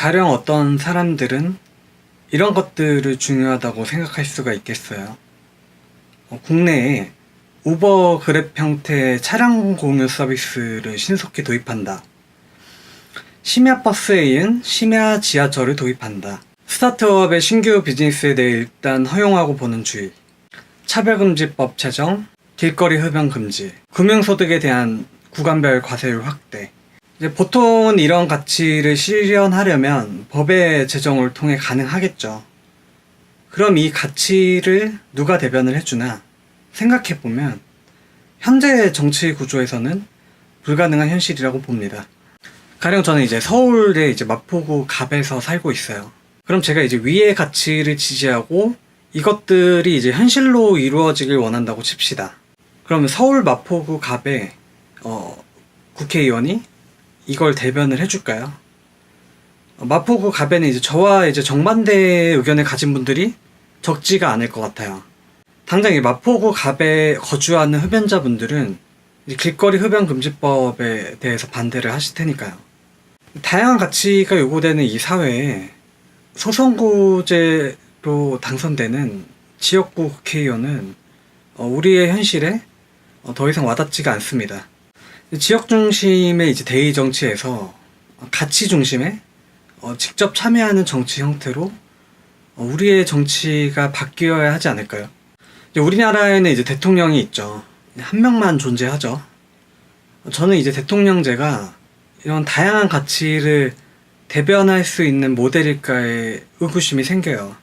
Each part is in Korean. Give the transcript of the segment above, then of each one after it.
가령 어떤 사람들은 이런 것들을 중요하다고 생각할 수가 있겠어요. 어, 국내에 우버 그랩 형태의 차량 공유 서비스를 신속히 도입한다. 심야 버스에 이은 심야 지하철을 도입한다. 스타트업의 신규 비즈니스에 대해 일단 허용하고 보는 주의. 차별금지법 제정, 길거리 흡연 금지, 금융소득에 대한 구간별 과세율 확대. 이제 보통은 이런 가치를 실현하려면 법의 제정을 통해 가능하겠죠. 그럼 이 가치를 누가 대변을 해주나 생각해보면 현재 정치 구조에서는 불가능한 현실이라고 봅니다. 가령 저는 이제 서울의 이제 마포구 갑에서 살고 있어요. 그럼 제가 이제 위의 가치를 지지하고 이것들이 이제 현실로 이루어지길 원한다고 칩시다. 그러면 서울 마포구 갑에 어, 국회의원이 이걸 대변을 해줄까요? 어, 마포구 갑에는 이제 저와 이제 정반대 의견을 가진 분들이 적지가 않을 것 같아요. 당장 이 마포구 갑에 거주하는 흡연자분들은 길거리 흡연 금지법에 대해서 반대를 하실 테니까요. 다양한 가치가 요구되는 이 사회에 소선구제로 당선되는 지역구 국회의원은 어, 우리의 현실에 어, 더 이상 와닿지가 않습니다. 지역 중심의 이제 대의 정치에서 가치 중심의 어, 직접 참여하는 정치 형태로 어, 우리의 정치가 바뀌어야 하지 않을까요? 이제 우리나라에는 이제 대통령이 있죠. 한 명만 존재하죠. 저는 이제 대통령제가 이런 다양한 가치를 대변할 수 있는 모델일까에 의구심이 생겨요.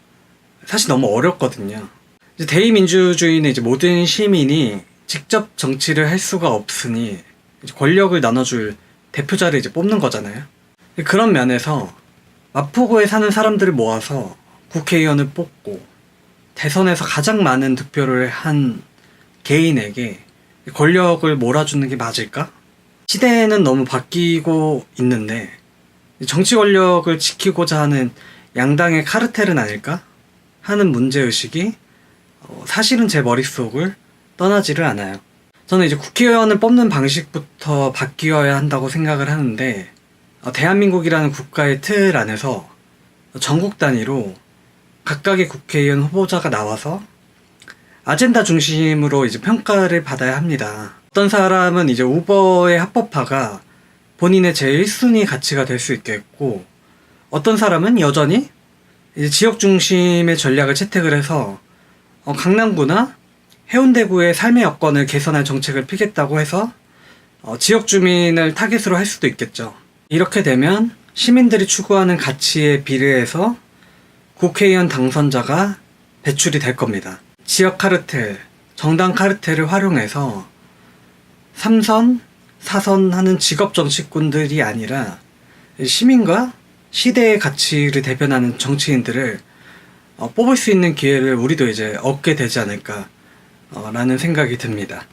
사실 너무 어렵거든요. 이제 대의민주주의는 이제 모든 시민이 직접 정치를 할 수가 없으니 권력을 나눠줄 대표자를 이제 뽑는 거잖아요. 그런 면에서 마포구에 사는 사람들을 모아서 국회의원을 뽑고 대선에서 가장 많은 득표를 한 개인에게 권력을 몰아주는 게 맞을까? 시대는 너무 바뀌고 있는데 정치 권력을 지키고자 하는 양당의 카르텔은 아닐까? 하는 문제의식이 어, 사실은 제 머릿속을 떠나지를 않아요. 저는 이제 국회의원을 뽑는 방식부터 바뀌어야 한다고 생각을 하는데 어, 대한민국이라는 국가의 틀 안에서 전국 단위로 각각의 국회의원 후보자가 나와서 아젠다 중심으로 이제 평가를 받아야 합니다. 어떤 사람은 이제 우버의 합법화가 본인의 제 1순위 가치가 될 수 있겠고, 어떤 사람은 여전히 지역 중심의 전략을 채택을 해서 어, 강남구나 해운대구의 삶의 여건을 개선할 정책을 피겠다고 해서 어, 지역 주민을 타겟으로 할 수도 있겠죠. 이렇게 되면 시민들이 추구하는 가치에 비례해서 국회의원 당선자가 배출이 될 겁니다. 지역 카르텔, 정당 카르텔을 활용해서 3선, 4선 하는 직업 정치꾼들이 아니라 시민과 시대의 가치를 대변하는 정치인들을 어, 뽑을 수 있는 기회를 우리도 이제 얻게 되지 않을까 라는 생각이 듭니다.